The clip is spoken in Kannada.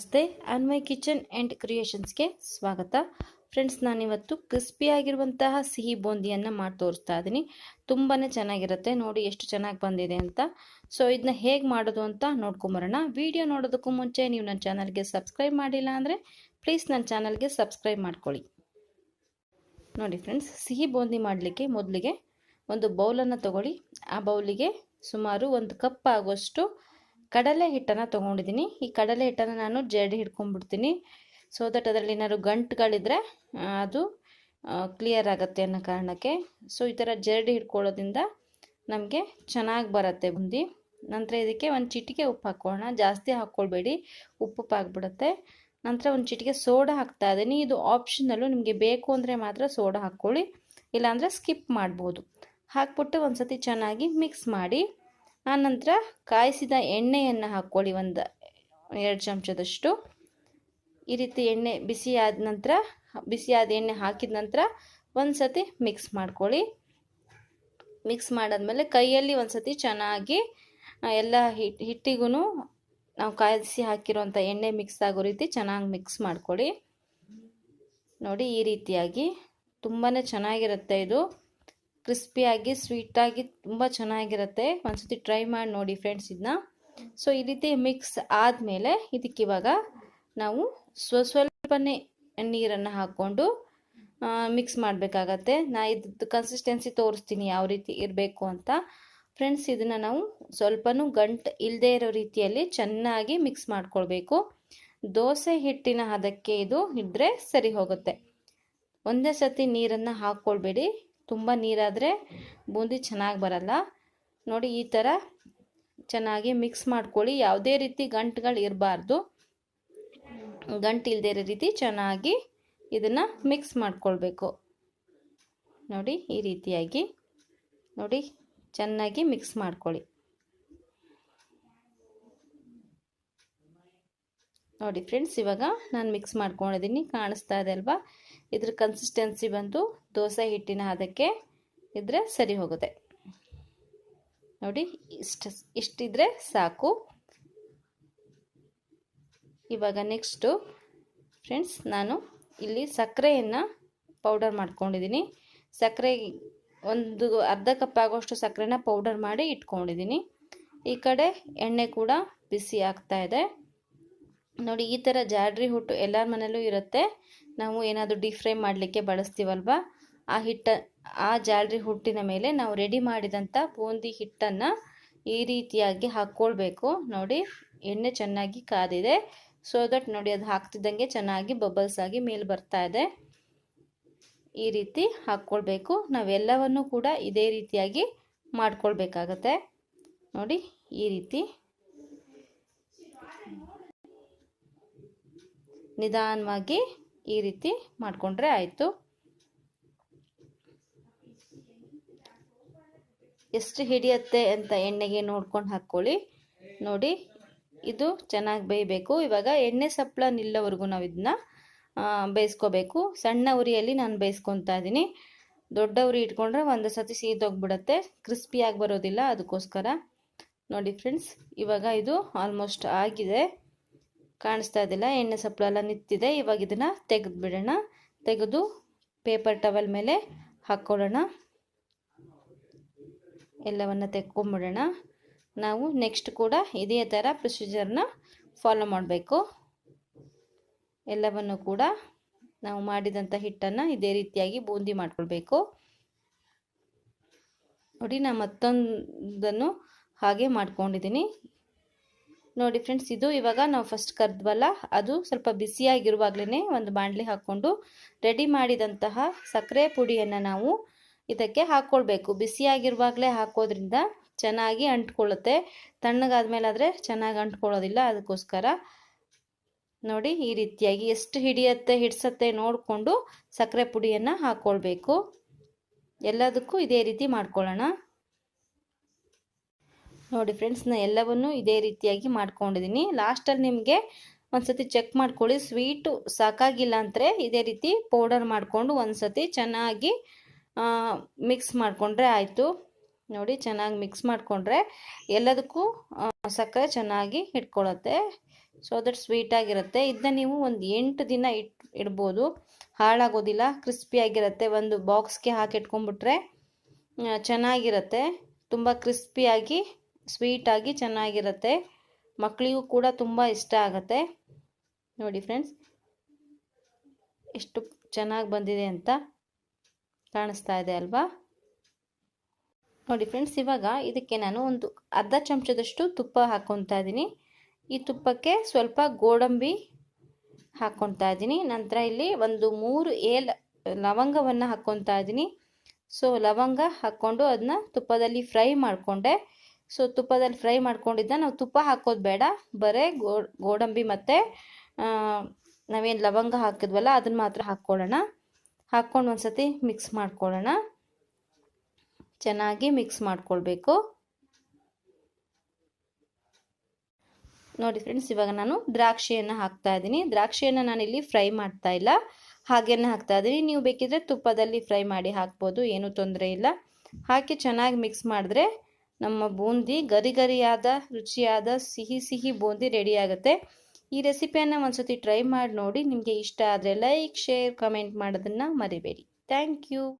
ನಮಸ್ತೆ ಅನ್ಮೈ ಕಿಚನ್ ಆ್ಯಂಡ್ ಕ್ರಿಯೇಷನ್ಸ್ಗೆ ಸ್ವಾಗತ. ಫ್ರೆಂಡ್ಸ್, ನಾನಿವತ್ತು ಕ್ರಿಸ್ಪಿಯಾಗಿರುವಂತಹ ಸಿಹಿ ಬೂಂದಿಯನ್ನು ಮಾಡಿ ತೋರಿಸ್ತಾ ಇದ್ದೀನಿ. ತುಂಬಾ ಚೆನ್ನಾಗಿರುತ್ತೆ. ನೋಡಿ ಎಷ್ಟು ಚೆನ್ನಾಗಿ ಬಂದಿದೆ ಅಂತ. ಸೊ ಇದನ್ನ ಹೇಗೆ ಮಾಡೋದು ಅಂತ ನೋಡ್ಕೊಂಬರೋಣ. ವಿಡಿಯೋ ನೋಡೋದಕ್ಕೂ ಮುಂಚೆ ನೀವು ನನ್ನ ಚಾನಲ್ಗೆ ಸಬ್ಸ್ಕ್ರೈಬ್ ಮಾಡಿಲ್ಲ ಅಂದರೆ ಪ್ಲೀಸ್ ನನ್ನ ಚಾನಲ್ಗೆ ಸಬ್ಸ್ಕ್ರೈಬ್ ಮಾಡ್ಕೊಳ್ಳಿ. ನೋಡಿ ಫ್ರೆಂಡ್ಸ್, ಸಿಹಿ ಬೂಂದಿ ಮಾಡಲಿಕ್ಕೆ ಮೊದಲಿಗೆ ಒಂದು ಬೌಲನ್ನು ತಗೊಳ್ಳಿ. ಆ ಬೌಲಿಗೆ ಸುಮಾರು ಒಂದು ಕಪ್ ಆಗುವಷ್ಟು ಕಡಲೆ ಹಿಟ್ಟನ್ನು ತೊಗೊಂಡಿದ್ದೀನಿ. ಈ ಕಡಲೆ ಹಿಟ್ಟನ್ನು ನಾನು ಜಡಿ ಹಿಡ್ಕೊಂಡ್ಬಿಡ್ತೀನಿ. ಸೊ ದಟ್ ಅದರಲ್ಲಿ ಏನಾದ್ರು ಗಂಟುಗಳಿದ್ರೆ ಅದು ಕ್ಲಿಯರ್ ಆಗುತ್ತೆ ಅನ್ನೋ ಕಾರಣಕ್ಕೆ. ಸೊ ಈ ಥರ ಜರಡಿ ಹಿಡ್ಕೊಳ್ಳೋದ್ರಿಂದ ನಮಗೆ ಚೆನ್ನಾಗಿ ಬರುತ್ತೆ ಬುಂದಿ. ನಂತರ ಇದಕ್ಕೆ ಒಂದು ಚಿಟಿಕೆ ಉಪ್ಪು ಹಾಕ್ಕೊಳ್ಳೋಣ ಜಾಸ್ತಿ ಹಾಕ್ಕೊಳ್ಬೇಡಿ ಉಪ್ಪು ಆಗಿಬಿಡುತ್ತೆ ನಂತರ ಒಂದು ಚಿಟಿಕೆ ಸೋಡಾ ಹಾಕ್ತಾ ಇದ್ದೀನಿ. ಇದು ಆಪ್ಷನಲ್ಲು ನಿಮಗೆ ಬೇಕು ಅಂದರೆ ಮಾತ್ರ ಸೋಡಾ ಹಾಕ್ಕೊಳ್ಳಿ. ಇಲ್ಲಾಂದರೆ ಸ್ಕಿಪ್ ಮಾಡ್ಬೋದು. ಹಾಕ್ಬಿಟ್ಟು ಒಂದು ಸತಿ ಚೆನ್ನಾಗಿ ಮಿಕ್ಸ್ ಮಾಡಿ. ಆನಂತರ ಕಾಯಿಸಿದ ಎಣ್ಣೆಯನ್ನು ಹಾಕ್ಕೊಳ್ಳಿ ಒಂದು ಎರಡು ಚಮಚದಷ್ಟು. ಈ ರೀತಿ ಎಣ್ಣೆ ಬಿಸಿ ಆದ ನಂತರ, ಬಿಸಿಯಾದ ಎಣ್ಣೆ ಹಾಕಿದ ನಂತರ ಒಂದು ಸತಿ ಮಿಕ್ಸ್ ಮಾಡ್ಕೊಳ್ಳಿ. ಮಿಕ್ಸ್ ಮಾಡಾದ್ಮೇಲೆ ಕೈಯಲ್ಲಿ ಒಂದು ಸತಿ ಚೆನ್ನಾಗಿ ಎಲ್ಲ ಹಿಟ್ ಹಿಟ್ಟಿಗೂ ನಾವು ಕಾಯಿಸಿ ಹಾಕಿರುವಂಥ ಎಣ್ಣೆ ಮಿಕ್ಸ್ ಆಗೋ ರೀತಿ ಚೆನ್ನಾಗಿ ಮಿಕ್ಸ್ ಮಾಡ್ಕೊಳ್ಳಿ. ನೋಡಿ ಈ ರೀತಿಯಾಗಿ ತುಂಬಾ ಚೆನ್ನಾಗಿರುತ್ತೆ ಇದು. ಕ್ರಿಸ್ಪಿಯಾಗಿ ಸ್ವೀಟಾಗಿ ತುಂಬ ಚೆನ್ನಾಗಿರುತ್ತೆ. ಒಂದ್ಸತಿ ಟ್ರೈ ಮಾಡಿ ನೋಡಿ ಫ್ರೆಂಡ್ಸ್ ಇದನ್ನ ಸೊ ಈ ರೀತಿ ಮಿಕ್ಸ್ ಆದಮೇಲೆ ಇದಕ್ಕೆ ಇವಾಗ ನಾವು ಸ್ವ ಸ್ವಲ್ಪನೇ ನೀರನ್ನು ಹಾಕ್ಕೊಂಡು ಮಿಕ್ಸ್ ಮಾಡಬೇಕಾಗತ್ತೆ. ನಾ ಇದ್ದು ಕನ್ಸಿಸ್ಟೆನ್ಸಿ ತೋರಿಸ್ತೀನಿ ಯಾವ ರೀತಿ ಇರಬೇಕು ಅಂತ. ಫ್ರೆಂಡ್ಸ್ ಇದನ್ನು ನಾವು ಸ್ವಲ್ಪನೂ ಗಂಟು ಇಲ್ಲದೇ ಇರೋ ರೀತಿಯಲ್ಲಿ ಚೆನ್ನಾಗಿ ಮಿಕ್ಸ್ ಮಾಡ್ಕೊಳ್ಬೇಕು. ದೋಸೆ ಹಿಟ್ಟಿನ ಹದಕ್ಕೆ ಇದು ಇದ್ದರೆ ಸರಿ ಹೋಗುತ್ತೆ. ಒಂದೇ ಸತಿ ನೀರನ್ನು ಹಾಕ್ಕೊಳ್ಬೇಡಿ. ತುಂಬ ನೀರಾದರೆ ಬೂಂದಿ ಚೆನ್ನಾಗಿ ಬರಲ್ಲ. ನೋಡಿ ಈ ಥರ ಚೆನ್ನಾಗಿ ಮಿಕ್ಸ್ ಮಾಡ್ಕೊಳ್ಳಿ. ಯಾವುದೇ ರೀತಿ ಗಂಟುಗಳು ಇರಬಾರ್ದು. ಗಂಟು ಇಲ್ಲದೇ ಇರೋ ರೀತಿ ಚೆನ್ನಾಗಿ ಇದನ್ನು ಮಿಕ್ಸ್ ಮಾಡ್ಕೊಳ್ಬೇಕು. ನೋಡಿ ಈ ರೀತಿಯಾಗಿ. ನೋಡಿ ಚೆನ್ನಾಗಿ ಮಿಕ್ಸ್ ಮಾಡ್ಕೊಳ್ಳಿ. ನೋಡಿ ಫ್ರೆಂಡ್ಸ್ ಇವಾಗ ನಾನು ಮಿಕ್ಸ್ ಮಾಡ್ಕೊಂಡಿದ್ದೀನಿ. ಕಾಣಿಸ್ತಾ ಇದೆ ಅಲ್ವಾ? ಇದ್ರ ಕನ್ಸಿಸ್ಟೆನ್ಸಿ ಬಂದು ದೋಸೆ ಹಿಟ್ಟಿನ ಹದಕ್ಕೆ ಇದ್ರೆ ಸರಿ ಹೋಗುತ್ತೆ. ನೋಡಿ, ಇಷ್ಟು, ಇಷ್ಟಿದ್ರೆ ಸಾಕು. ಇವಾಗ ನೆಕ್ಸ್ಟು ಫ್ರೆಂಡ್ಸ್ ನಾನು ಇಲ್ಲಿ ಸಕ್ಕರೆಯನ್ನು ಪೌಡರ್ ಮಾಡ್ಕೊಂಡಿದ್ದೀನಿ. ಸಕ್ಕರೆ ಒಂದು ಅರ್ಧ ಕಪ್ ಆಗೋಷ್ಟು ಸಕ್ಕರೆನ ಪೌಡರ್ ಮಾಡಿ ಇಟ್ಕೊಂಡಿದ್ದೀನಿ. ಈ ಕಡೆ ಎಣ್ಣೆ ಕೂಡ ಬಿಸಿ ಆಗ್ತಾ ಇದೆ. ನೋಡಿ, ಈ ಥರ ಜಾಡ್ರಿ ಹುಟ್ಟು ಎಲ್ಲರ ಮನೇಲೂ ಇರುತ್ತೆ. ನಾವು ಏನಾದರೂ ಡೀಪ್ ಫ್ರೈ ಮಾಡಲಿಕ್ಕೆ ಬಳಸ್ತೀವಲ್ವ? ಆ ಹಿಟ್ಟ, ಆ ಜಾಲ್ರಿ ಹುಟ್ಟಿನ ಮೇಲೆ ನಾವು ರೆಡಿ ಮಾಡಿದಂಥ ಬೂಂದಿ ಹಿಟ್ಟನ್ನು ಈ ರೀತಿಯಾಗಿ ಹಾಕ್ಕೊಳ್ಬೇಕು ನೋಡಿ, ಎಣ್ಣೆ ಚೆನ್ನಾಗಿ ಕಾದಿದೆ. ಸೊ ದಟ್ ನೋಡಿ ಅದು ಹಾಕ್ತಿದ್ದಂಗೆ ಚೆನ್ನಾಗಿ ಬಬಲ್ಸ್ ಆಗಿ ಮೇಲೆ ಬರ್ತಾ ಇದೆ. ಈ ರೀತಿ ಹಾಕ್ಕೊಳ್ಬೇಕು ನಾವೆಲ್ಲವನ್ನು ಕೂಡ ಇದೇ ರೀತಿಯಾಗಿ ಮಾಡ್ಕೊಳ್ಬೇಕಾಗತ್ತೆ. ನೋಡಿ, ಈ ರೀತಿ. ನಿಧಾನವಾಗಿ ಈ ರೀತಿ ಮಾಡಿಕೊಂಡ್ರೆ ಆಯಿತು. ಎಷ್ಟು ಹಿಡಿಯುತ್ತೆ ಅಂತ ಎಣ್ಣೆಗೆ ನೋಡ್ಕೊಂಡು ಹಾಕ್ಕೊಳ್ಳಿ ನೋಡಿ, ಇದು ಚೆನ್ನಾಗಿ ಬೇಯಬೇಕು. ಇವಾಗ ಎಣ್ಣೆ ಸಪ್ಪಳ ನಿಲ್ಲೋವರೆಗೂ ನಾವು ಇದನ್ನ ಬೇಯಿಸ್ಕೋಬೇಕು. ಸಣ್ಣ ಉರಿಯಲ್ಲಿ ನಾನು ಬೇಯಿಸ್ಕೊತಾ ಇದ್ದೀನಿ ದೊಡ್ಡ ಉರಿ ಇಟ್ಕೊಂಡ್ರೆ ಒಂದು ಸತಿ ಸೀದೋಗ್ಬಿಡುತ್ತೆ. ಕ್ರಿಸ್ಪಿಯಾಗಿ ಬರೋದಿಲ್ಲ ಅದಕ್ಕೋಸ್ಕರ ನೋಡಿ ಫ್ರೆಂಡ್ಸ್, ಇವಾಗ ಇದು ಆಲ್ಮೋಸ್ಟ್ ಆಗಿದೆ. ಕಾಣಿಸ್ತಾ ಇದ್ದಿಲ್ಲ ಎಣ್ಣೆ ಸಪ್ಪಳ ಎಲ್ಲ ನಿಂತಿದೆ ಇವಾಗ ಇದನ್ನು ತೆಗೆದು ಬಿಡೋಣ ತೆಗೆದು ಪೇಪರ್ ಟವಲ್ ಮೇಲೆ ಹಾಕ್ಕೊಳ್ಳೋಣ ಎಲ್ಲವನ್ನು ತೆಕ್ಕೊಂಬಿಡೋಣ. ನಾವು ನೆಕ್ಸ್ಟ್ ಕೂಡ ಇದೇ ಥರ ಪ್ರೊಸೀಜರ್ನ ಫಾಲೋ ಮಾಡಬೇಕು. ಎಲ್ಲವನ್ನು ಕೂಡ ನಾವು ಮಾಡಿದಂಥ ಹಿಟ್ಟನ್ನು ಇದೇ ರೀತಿಯಾಗಿ ಬೂಂದಿ ಮಾಡಿಕೊಳ್ಬೇಕು. ನೋಡಿ ನಾನು ಮತ್ತೊಂದನ್ನು ಹಾಗೆ ಮಾಡ್ಕೊಂಡಿದ್ದೀನಿ ನೋಡಿ ಫ್ರೆಂಡ್ಸ್ ಇದು ಇವಾಗ ನಾವು ಫಸ್ಟ್ ಕರೆದ್ವಲ್ಲ, ಅದು ಸ್ವಲ್ಪ ಬಿಸಿಯಾಗಿರುವಾಗಲೇ ಒಂದು ಬಾಣಲಿ ಹಾಕ್ಕೊಂಡು ರೆಡಿ ಮಾಡಿದಂತಹ ಸಕ್ಕರೆ ಪುಡಿಯನ್ನು ನಾವು ಇದಕ್ಕೆ ಹಾಕ್ಕೊಳ್ಬೇಕು ಬಿಸಿಯಾಗಿರುವಾಗಲೇ ಹಾಕೋದ್ರಿಂದ ಚೆನ್ನಾಗಿ ಅಂಟ್ಕೊಳ್ಳುತ್ತೆ. ತಣ್ಣಗಾದ್ಮೇಲೆ ಆದರೆ ಚೆನ್ನಾಗಿ ಅಂಟ್ಕೊಳ್ಳೋದಿಲ್ಲ. ಅದಕ್ಕೋಸ್ಕರ ನೋಡಿ ಈ ರೀತಿಯಾಗಿ ಎಷ್ಟು ಹಿಡಿಯತ್ತೆ, ಹಿಡ್ಸತ್ತೆ ನೋಡಿಕೊಂಡು ಸಕ್ಕರೆ ಪುಡಿಯನ್ನು ಹಾಕ್ಕೊಳ್ಬೇಕು ಎಲ್ಲದಕ್ಕೂ ಇದೇ ರೀತಿ ಮಾಡ್ಕೊಳ್ಳೋಣ. ನೋಡಿ ಫ್ರೆಂಡ್ಸ್ ನಾನು ಎಲ್ಲವನ್ನೂ ಇದೇ ರೀತಿಯಾಗಿ ಮಾಡ್ಕೊಂಡಿದ್ದೀನಿ. ಲಾಸ್ಟಲ್ಲಿ ನಿಮಗೆ ಒಂದು ಸತಿ ಚೆಕ್ ಮಾಡ್ಕೊಳ್ಳಿ. ಸ್ವೀಟು ಸಾಕಾಗಿಲ್ಲ ಅಂದರೆ ಇದೇ ರೀತಿ ಪೌಡರ್ ಮಾಡಿಕೊಂಡು ಒಂದು ಸತಿ ಚೆನ್ನಾಗಿ ಮಿಕ್ಸ್ ಮಾಡಿಕೊಂಡ್ರೆ ಆಯಿತು. ನೋಡಿ, ಚೆನ್ನಾಗಿ ಮಿಕ್ಸ್ ಮಾಡಿಕೊಂಡ್ರೆ ಎಲ್ಲದಕ್ಕೂ ಸಕ್ಕರೆ ಚೆನ್ನಾಗಿ ಇಟ್ಕೊಳತ್ತೆ ಸೊ ದಟ್ ಸ್ವೀಟಾಗಿರುತ್ತೆ ಇದನ್ನ ನೀವು ಒಂದು ಎಂಟು ದಿನ ಇಟ್, ಇಡ್ಬೋದು. ಹಾಳಾಗೋದಿಲ್ಲ ಕ್ರಿಸ್ಪಿಯಾಗಿರುತ್ತೆ ಒಂದು ಬಾಕ್ಸ್ಗೆ ಹಾಕಿ ಇಟ್ಕೊಂಡ್ಬಿಟ್ರೆ ಚೆನ್ನಾಗಿರುತ್ತೆ. ತುಂಬ ಕ್ರಿಸ್ಪಿಯಾಗಿ ಸ್ವೀಟಾಗಿ ಚೆನ್ನಾಗಿರುತ್ತೆ. ಮಕ್ಕಳಿಗೂ ಕೂಡ ತುಂಬ ಇಷ್ಟ ಆಗುತ್ತೆ. ನೋಡಿ ಫ್ರೆಂಡ್ಸ್ ಎಷ್ಟು ಚೆನ್ನಾಗಿ ಬಂದಿದೆ ಅಂತ. ಕಾಣಿಸ್ತಾ ಇದೆ ಅಲ್ವಾ? ನೋಡಿ ಫ್ರೆಂಡ್ಸ್ ಇವಾಗ ಇದಕ್ಕೆ ನಾನು ಒಂದು ಅರ್ಧ ಚಮಚದಷ್ಟು ತುಪ್ಪ ಹಾಕ್ಕೊತಾ ಇದ್ದೀನಿ. ಈ ತುಪ್ಪಕ್ಕೆ ಸ್ವಲ್ಪ ಗೋಡಂಬಿ ಹಾಕ್ಕೊತಾ ಇದ್ದೀನಿ. ನಂತರ ಇಲ್ಲಿ ಒಂದು ಮೂರು ಏಲ್ ಲವಂಗವನ್ನು ಹಾಕ್ಕೊತಾ ಇದ್ದೀನಿ. ಸೊ ಲವಂಗ ಹಾಕ್ಕೊಂಡು ಅದನ್ನ ತುಪ್ಪದಲ್ಲಿ ಫ್ರೈ ಮಾಡಿಕೊಂಡೆ. ಸೊ ತುಪ್ಪದಲ್ಲಿ ಫ್ರೈ ಮಾಡ್ಕೊಂಡಿದ್ದ ನಾವು ತುಪ್ಪ ಹಾಕೋದು ಬೇಡ. ಬರೇ ಗೋಡಂಬಿ ಮತ್ತು ನಾವೇನು ಲವಂಗ ಹಾಕಿದ್ವಲ್ಲ ಅದನ್ನು ಮಾತ್ರ ಹಾಕ್ಕೊಳ್ಳೋಣ. ಹಾಕ್ಕೊಂಡು ಒಂದು ಸತಿ ಮಿಕ್ಸ್ ಮಾಡ್ಕೊಳ್ಳೋಣ. ಚೆನ್ನಾಗಿ ಮಿಕ್ಸ್ ಮಾಡ್ಕೊಳ್ಬೇಕು. ನೋಡಿ ಫ್ರೆಂಡ್ಸ್ ಇವಾಗ ನಾನು ದ್ರಾಕ್ಷಿಯನ್ನು ಹಾಕ್ತಾ ಇದ್ದೀನಿ. ದ್ರಾಕ್ಷಿಯನ್ನು ನಾನಿಲ್ಲಿ ಫ್ರೈ ಮಾಡ್ತಾ ಇಲ್ಲ. ಹಾಗೇನೆ ಹಾಕ್ತಾ ಇದ್ದೀನಿ. ನೀವು ಬೇಕಿದ್ರೆ ತುಪ್ಪದಲ್ಲಿ ಫ್ರೈ ಮಾಡಿ ಹಾಕ್ಬೋದು, ಏನೂ ತೊಂದರೆ ಇಲ್ಲ. ಹಾಕಿ ಚೆನ್ನಾಗಿ ಮಿಕ್ಸ್ ಮಾಡಿದ್ರೆ ನಮ್ಮ ಬೂಂದಿ ಗರಿ ಗರಿಯಾದ, ರುಚಿಯಾದ, ಸಿಹಿ ಸಿಹಿ ಬೂಂದಿ ರೆಡಿ ಆಗುತ್ತೆ. ಈ ರೆಸಿಪಿಯನ್ನು ಒಂದ್ಸತಿ ಟ್ರೈ ಮಾಡಿ ನೋಡಿ ನಿಮಗೆ ಇಷ್ಟ ಆದರೆ ಲೈಕ್, ಶೇರ್, ಕಮೆಂಟ್ ಮಾಡೋದನ್ನು ಮರಿಬೇಡಿ. Thank you.